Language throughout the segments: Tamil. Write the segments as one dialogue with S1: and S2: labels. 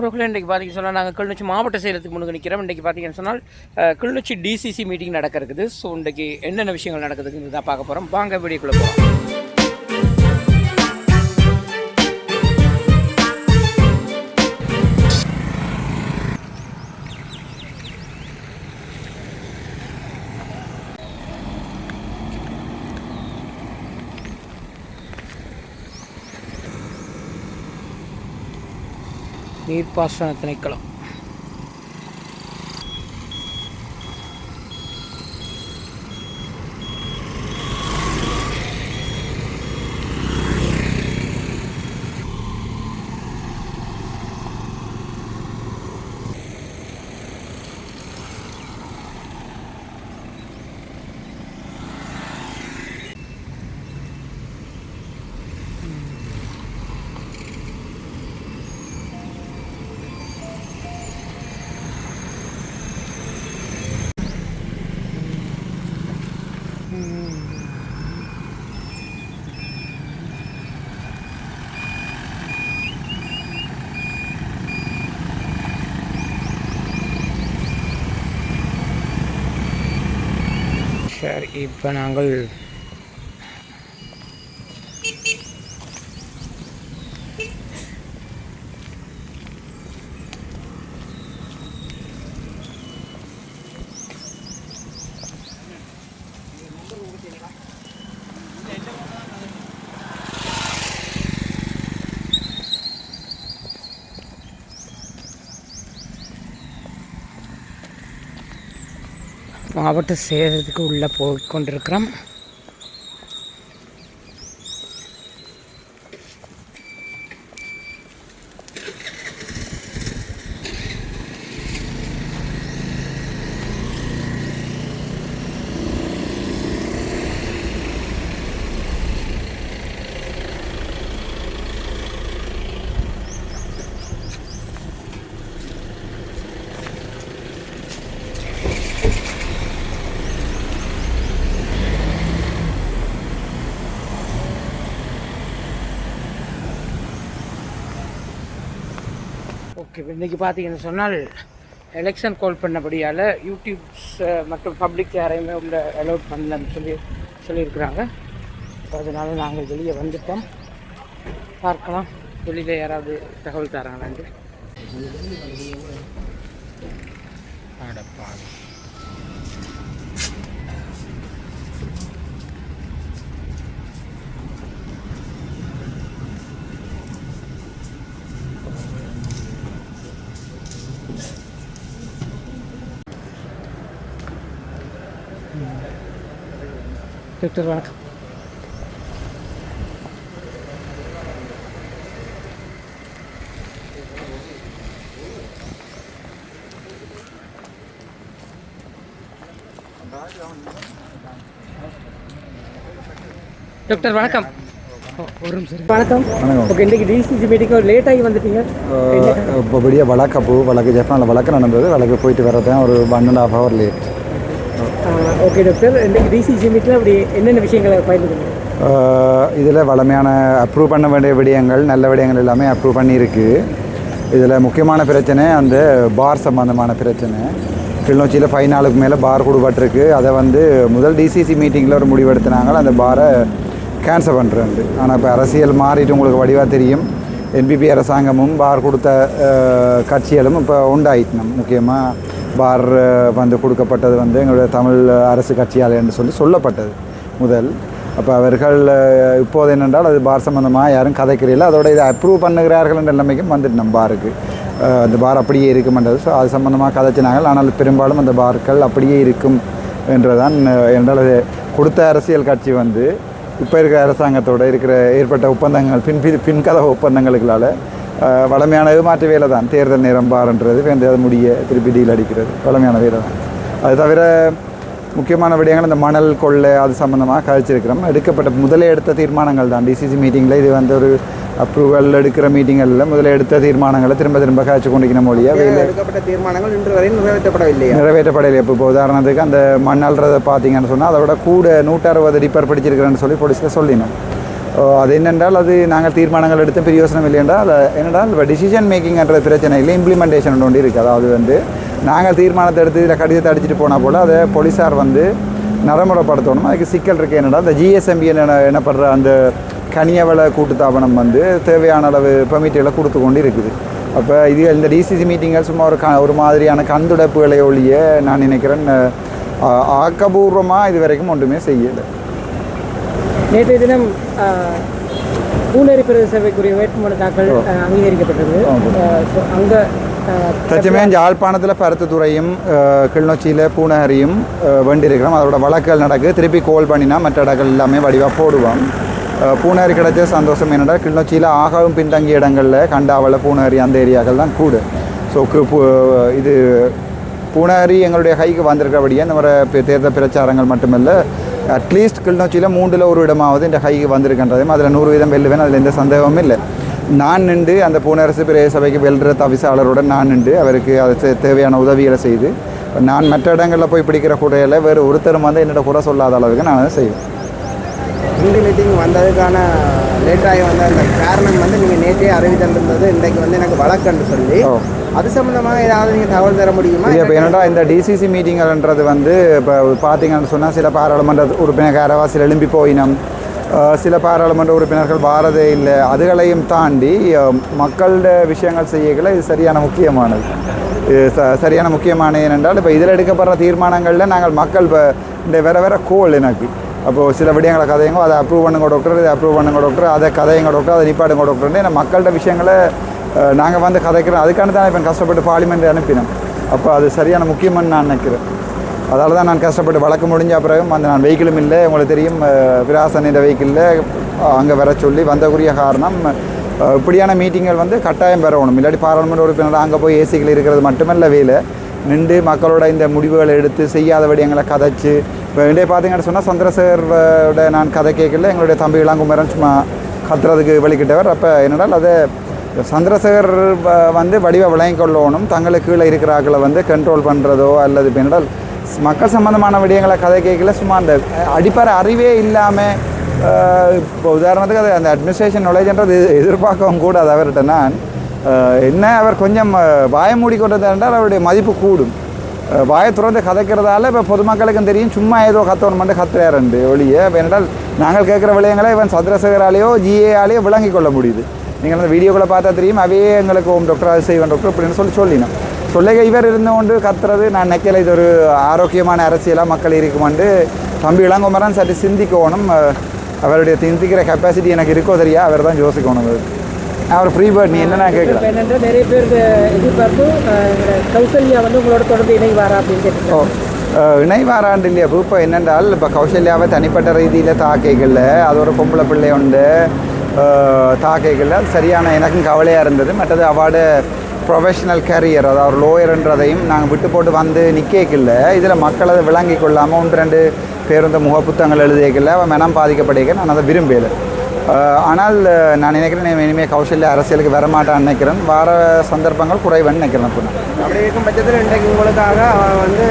S1: உறவுகளே இன்றைக்கு பார்த்தீங்கன்னு சொன்னால் நாங்கள் கிளிநொச்சி மாவட்ட செயலத்துக்கு முன்னுக்கு நிற்கிறோம் இன்றைக்கி பார்த்தீங்கன்னு சொன்னால் கிளிநொச்சி டிசிசி மீட்டிங் நடக்க இருக்குது ஸோ இன்றைக்கு என்னென்ன விஷயங்கள் நடக்குதுன்னு தான் பார்க்க போகிறோம் வாங்க வீடியோக்குள்ளே போகிறோம் நீர்ப்பாசன திணைக்களம். சரி இப்போ நாங்கள் மாவட்ட செயலகத்துக்கு உள்ளே போய் கொண்டிருக்கிறோம். ஓகே. இன்றைக்கி பார்த்தீங்கன்னு சொன்னால் எலெக்ஷன் கால் பண்ணபடியால் யூடியூப்ஸ் மற்றும் பப்ளிக் யாரையுமே உள்ள அலோட் பண்ணலன்னு சொல்லி சொல்லியிருக்கிறாங்க. ஸோ அதனால் நாங்கள் வெளியே வந்துட்டோம். பார்க்கலாம். வெளியில் யாராவது தகவல் தராங்களான்ட்டு. அடப்பாவி. டாக்டர் வணக்கம். டாக்டர் வணக்கம். ஒரு நிமிஷம் வணக்கம். ஓகே இன்றைக்கி டிசிசி மீட்டிங் லேட் ஆகி வந்துட்டீங்க.
S2: இப்போ படியாக வழக்கப்போ வழக்கு ஜப்பானில் வழக்கு நடந்தது. வழக்கு போயிட்டு வரதான் ஒரு one and half hour late
S1: okay doctor இன்றைக்கி டிசிசி மீட்டில் அப்படி என்னென்ன விஷயங்களை பயன்படுத்துங்க
S2: இதில் வளமையான அப்ரூவ் பண்ண வேண்டிய விடயங்கள் நல்ல விடயங்கள் எல்லாமே அப்ரூவ் பண்ணியிருக்கு. இதில் முக்கியமான பிரச்சனை அந்த பார் சம்பந்தமான பிரச்சனை. கிளிநொச்சியில் ஃபைவ் நாளுக்கு மேலே பார் கொடுபட்டிருக்கு. அதை வந்து முதல் டிசிசி மீட்டிங்கில் ஒரு முடிவெடுத்தினாங்க. அந்த பாரை கேன்சல் பண்ணுறது ஆனால் இப்போ அரசியல் மாறிட்டு உங்களுக்கு வடிவாக தெரியும். என்பிபி அரசாங்கமும் பார் கொடுத்த கட்சிகளும் இப்போ உண்டாயிட்டணும். முக்கியமாக பார் வந்து கொடுக்கப்பட்டது வந்து எங்களுடைய தமிழ் அரசு கட்சியால் என்று சொல்லி சொல்லப்பட்டது முதல். அப்போ அவர்கள் இப்போது என்னென்றால் அது பார் சம்மந்தமாக யாரும் கதைக்கிறீர்கள் அதோட இதை அப்ரூவ் பண்ணுகிறார்கள் என்ற நிலைமைக்கும் வந்துட்டு நம்ம பாருக்கு. அந்த பார் அப்படியே இருக்குமென்றது ஸோ அது சம்மந்தமாக கதைச்சினாங்க ஆனால் பெரும்பாலும் அந்த பார்கள் அப்படியே இருக்கும் என்றுதான் என்றால் அது கொடுத்த அரசியல் கட்சி வந்து இப்போ இருக்கிற அரசாங்கத்தோடு இருக்கிற ஏற்பட்ட ஒப்பந்தங்கள் பின் பின் பின்கத ஒப்பந்தங்களுக்களால் அஹ், வளமையான ஏமாற்று வேலை தான். தேர்தல் நேரம் பாருன்றது வேண்டியது முடிய திருப்பி டீல் அடிக்கிறது. வளமையான வேலை தான். அது தவிர முக்கியமான விடயங்கள் இந்த மணல் கொள்ளை அது சம்மந்தமாக கழிச்சிருக்கிறோம் எடுக்கப்பட்ட முதலே எடுத்த தீர்மானங்கள் தான். டிசிசி மீட்டிங்கில் இது வந்து ஒரு அப்ரூவல் எடுக்கிற மீட்டிங்களில் முதல்ல எடுத்த தீர்மானங்களை திரும்ப திரும்ப காய்ச்சி கொண்டிருக்கிற மொழியாக வெளியில்
S3: எடுக்கப்பட்ட தீர்மானங்கள் இன்று வரை நிறைவேற்றப்படவில்லையா?
S2: நிறைவேற்றப்படலை இப்போ உதாரணத்துக்கு அந்த மண் பார்த்தீங்கன்னு சொன்னால் அதை விட கூட நூற்றறுபது டிப்பர் பிடிச்சிருக்கிறேன்னு சொல்லி போலீஸில் சொல்லினோம். அது என்னென்றால் அது நாங்கள் தீர்மானங்கள் எடுத்து பெரிய யோசனை என்றால் அது என்னென்றால் இப்போ டிசிஷன் மேக்கிங்ன்ற பிரச்சனை இல்லை இம்ப்ளிமெண்டேஷன் ஒன்று இருக்குது அதாவது வந்து நாங்கள் தீர்மானத்தை எடுத்து இதில் கடிதத்தை அடிச்சுட்டு போனால் போல் அதை போலீஸார் வந்து நடைமுறைப்படுத்தணும். அதுக்கு சிக்கல் இருக்குது என்னடா அந்த ஜிஎஸ்எம்பி என்ன என்னப்படுற அந்த கனியவள கூட்டுத்தாபனம் வந்து தேவையான அளவு பெர்மிட்டுகளை கொடுத்து கொண்டு இருக்குது. அப்போ இது இந்த டிசிசி மீட்டிங்கள் சும்மா ஒரு க ஒரு மாதிரியான கண்துடைப்புகளை ஒழிய நான் நினைக்கிறேன் ஆக்கபூர்வமாக இது வரைக்கும் ஒன்றுமே செய்யலை.
S1: நேற்றைய தினம் பூனேரி பிரதேச சபைக்குரிய வேட்புமனு தாக்கல் அங்கீகரிக்கப்பட்டது. அங்கே
S2: தச்சமயம் யாழ்ப்பாணத்தில் பருத்துத்துறையும் கிளிநொச்சியில் பூனகரியும் வேண்டியிருக்கிறோம். அதோட வழக்கல் நடக்கு. திருப்பி கோல் பண்ணினா மற்ற இடங்கள் எல்லாமே வடிவாக போடுவோம். பூனகரி கிடைச்ச சந்தோஷம் என்னடா கிளிநொச்சியில் ஆகவும் பின்தங்கிய இடங்களில் கண்டாவள பூனகரி அந்த ஏரியாக்கள் தான் கூடு. ஸோ இது பூனகரி எங்களுடைய கைக்கு வந்திருக்கிறபடியே இந்த தேர்தல் பிரச்சாரங்கள் மட்டுமல்ல அட்லீஸ்ட் கிளிநொச்சியில் மூன்றில் ஒரு இடமாவது இந்த கைக்கு வந்திருக்கின்றதையும் அதில் நூறு வீதம் வெல்லுவேன் அதில் எந்த சந்தேகமும் இல்லை. நான் நின்று அந்த பூனரசு பிரதேச சபைக்கு வெல்ற தவிசாளருடன் நான் நின்று அவருக்கு அது தேவையான உதவிகளை செய்து நான் மற்ற இடங்களில் போய் பிடிக்கிற குறையில் வேறு ஒருத்தரும் வந்து என்னோட குறை சொல்லாத அளவுக்கு நான் அதை செய்வேன்.
S3: இந்த மீட்டிங் வந்ததுக்கான லேட்டாகி வந்த அந்த காரணம் வந்து நீங்கள் நேற்றே அறிவித்திருந்தது இன்றைக்கு வந்து எனக்கு வழக்குன்னு சொல்லி. அது சம்மந்தமாக ஏதாவது நீங்கள் தகவல் தர முடியுமா?
S2: இப்போ என்னடா இந்த டிசிசி மீட்டிங்கன்றது வந்து இப்போ பார்த்தீங்கன்னு சொன்னால் சில பாராளுமன்ற உறுப்பினர் அரவாசியில் எழும்பி போயினம். சில பாராளுமன்ற உறுப்பினர்கள் வாரதே இல்லை. அதுகளையும் தாண்டி மக்களோட விஷயங்கள் செய்யல இது சரியான முக்கியமானது. இது ச சரியான முக்கியமான ஏனென்றால் இப்போ இதில் எடுக்கப்படுற தீர்மானங்களில் நாங்கள் மக்கள் இப்போ இந்த வேற வேற கோல் எனக்கு. அப்போது சில விடயங்களை கதையுங்க அதை அப்ரூவ் பண்ணுங்க டாக்டர் இதை அப்ரூவ் பண்ணுங்க டாக்டர் அதை கதையுங்க டாக்டர் அதை நிப்பாடுங்க டாக்டர்னு ஏன்னா மக்கள்கிட்ட விஷயங்களை நாங்கள் வந்து கதைக்கிறோம். அதுக்கான தான் இப்போ கஷ்டப்பட்டு பார்லிமெண்ட் அனுப்பினோம் அப்போ அது சரியான முக்கியம்னு நான் நினைக்கிறேன். அதால் தான் நான் கஷ்டப்பட்டு வழக்கு முடிஞ்ச பிறகும் அந்த நான் வெஹிக்கிளும் இல்லை உங்களுக்கு தெரியும் அஹ், விராசன் இந்த வெஹிக்கிளில் அங்கே வர சொல்லி வந்தக்குரிய காரணம் இப்படியான மீட்டிங்கள் வந்து கட்டாயம் பெறணும். இல்லாட்டி பாராளுமன்ற உறுப்பினர் அங்கே போய் ஏசிகள் இருக்கிறது மட்டுமல்ல வேலை. நின்று மக்களோட இந்த முடிவுகளை எடுத்து செய்யாத விடயங்களை கதைச்சு இப்போ இன்றைய பார்த்தீங்கன்னு சொன்னால் சந்திரசேகரோட நான் கதை கேட்கல எங்களுடைய தம்பி இளங்குமரன் சும்மா கத்துறதுக்கு வெளிக்கிட்டவர் அப்போ என்னடால் அதை சந்திரசேகர் வந்து வடிவ விளங்கிக் கொள்ளணும் தங்களுக்கு கீழே இருக்கிற ஆக்களை வந்து கண்ட்ரோல் பண்ணுறதோ அல்லது இப்போ என்னடால் மக்கள் சம்மந்தமான விடயங்களை கதை கேட்கல சும்மா அந்த அடிப்படை அறிவே இல்லாமல் இப்போ உதாரணத்துக்கு அது அந்த அட்மினிஸ்ட்ரேஷன் நாலேஜ்ன்றது எதிர்பார்க்கவும் கூடாது அவர்கிட்ட நான். என்ன அவர் கொஞ்சம் அஹ், வாய மூடிக்கொண்டது என்றால் அவருடைய மதிப்பு கூடும். வாயை திறந்து கதைக்கிறதால இப்போ பொதுமக்களுக்கும் தெரியும். சும்மா ஏதோ கத்தவன் மட்டும் கத்துறாருண்டு. ஒழிய இப்ப என்னடால் நாங்கள் கேட்குற விளையங்களை இவன் சந்திரசேகராலேயோ ஜிஏஆலேயோ விளங்கி கொள்ள முடியுது. நீங்கள் அந்த வீடியோக்களை பார்த்தா தெரியும் அவையே எங்களுக்கு ஓம் டாக்டர் அது செய்வன் டாக்டர் அப்படின்னு சொல்லி சொல்லினோம். சொல்லுங்க இவர் இருந்து கொண்டு கத்துறது நான் நினைக்கல இது ஒரு ஆரோக்கியமான அரசியலாக மக்கள் இருக்குமாண்டு. தம்பி இளங்குமரன் சற்று சிந்திக்கணும். அவருடைய சிந்திக்கிற கெப்பாசிட்டி எனக்கு இருக்கோ தெரியா? அவர் தான் யோசிக்கணும். அது. அவர் ஃப்ரீ பேர்ட் நீ என்னென்ன
S1: என்னென்று நிறைய பேர் எதிர்பார்ப்பு கௌசல்யா வந்து உங்களோட தொடர்ந்து இணைவாரா அப்படின்னு கேட்டு
S2: இணைவாராண்டு இல்லையா இப்போ என்னென்றால் இப்போ கௌசல்யாவை தனிப்பட்ட ரீதியில் தாக்கைகளில் அது ஒரு பொம்பளை பிள்ளை உண்டு. தாக்கைகளில் அது சரியான எனக்கும் கவலையாக இருந்தது. மற்றது அவார்டு ப்ரொஃபஷனல் கேரியர் அதாவது லோயர்ன்றதையும் நாங்கள் விட்டு போட்டு வந்து நிற்கல இதில் மக்கள் அதை விளங்கி கொள்ளாமல் ஒன்று ரெண்டு பேருந்து முகப்புத்தகங்கள் எழுதியக்கல அவன் மனம் பாதிக்கப்படிக்க நான் அதை விரும்பலை ஆனால் நான் நினைக்கிறேன் இனிமேல் கௌசல்யா அரசியலுக்கு வரமாட்டான்னு நினைக்கிறேன். வர சந்தர்ப்பங்கள் குறைவன்னு நினைக்கிறேன் இப்போ நான்.
S3: அப்படி இருக்கும் பட்சத்தில் இன்றைக்கு உங்களுக்காக வந்து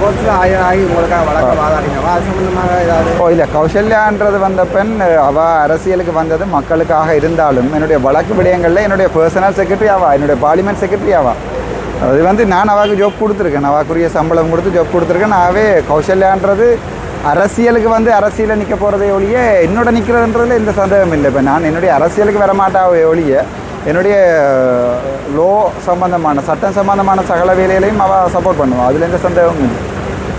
S3: கோர்ட்ஸில் ஆயுள் ஆகி உங்களுக்காக வழக்க வாதாடினவா அது சம்மந்தமாக ஏதாவது
S2: ஓ இல்லை கௌசல்யான்றது வந்த பெண் அவ அரசியலுக்கு வந்தது மக்களுக்காக இருந்தாலும் என்னுடைய வழக்கு விடயங்களில் என்னுடைய பர்சனல் செக்ரட்டரி ஆவா? என்னுடைய பார்லிமெண்ட் செக்ரட்டரி ஆவா? அது வந்து நான் அவாக்கு ஜாப் கொடுத்துருக்கேன். அவாக்குரிய சம்பளம் கொடுத்து ஜாப் கொடுத்துருக்கேன். நாவே கௌசல்யான்றது அரசியலுக்கு வந்து அரசியலில் நிற்க போகிறதே ஒழிய என்னோட நிற்கிறதுன்றதுல எந்த சந்தேகம் இல்லை. இப்போ நான் என்னுடைய அரசியலுக்கு வரமாட்டாவே ஒழிய என்னுடைய லோ சம்பந்தமான சட்டம் சம்பந்தமான சகல வேலைகளையும் அவள் சப்போர்ட் பண்ணுவாள் அதில் எந்த சந்தேகமும் இல்லை.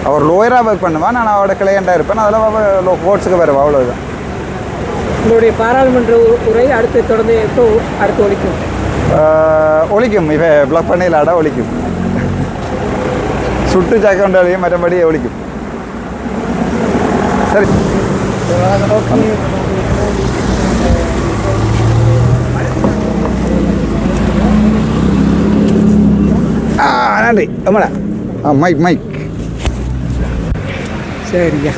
S2: அவர் லோயராக ஒர்க் பண்ணுவான். நான் அவரோட கிளையண்டாக இருப்பேன். அதில் அவள் லோ கோர்ட்ஸுக்கு வருவா. அவ்வளோதான்
S1: உங்களுடைய பாராளுமன்ற உரை அடுத்து தொடர்ந்து எப்போ அடுத்து ஒழிக்கும்
S2: ஒழிக்கும் இவ பிளாக் பண்ணிடலாடா ஒழிக்கும் சுட்டு சாக்கொண்டாலையும் மற்றபடி ஒழிக்கும் சரி ஆ நன்றி ஆமாடா ஆ மைக் மைக்
S1: சரிங்க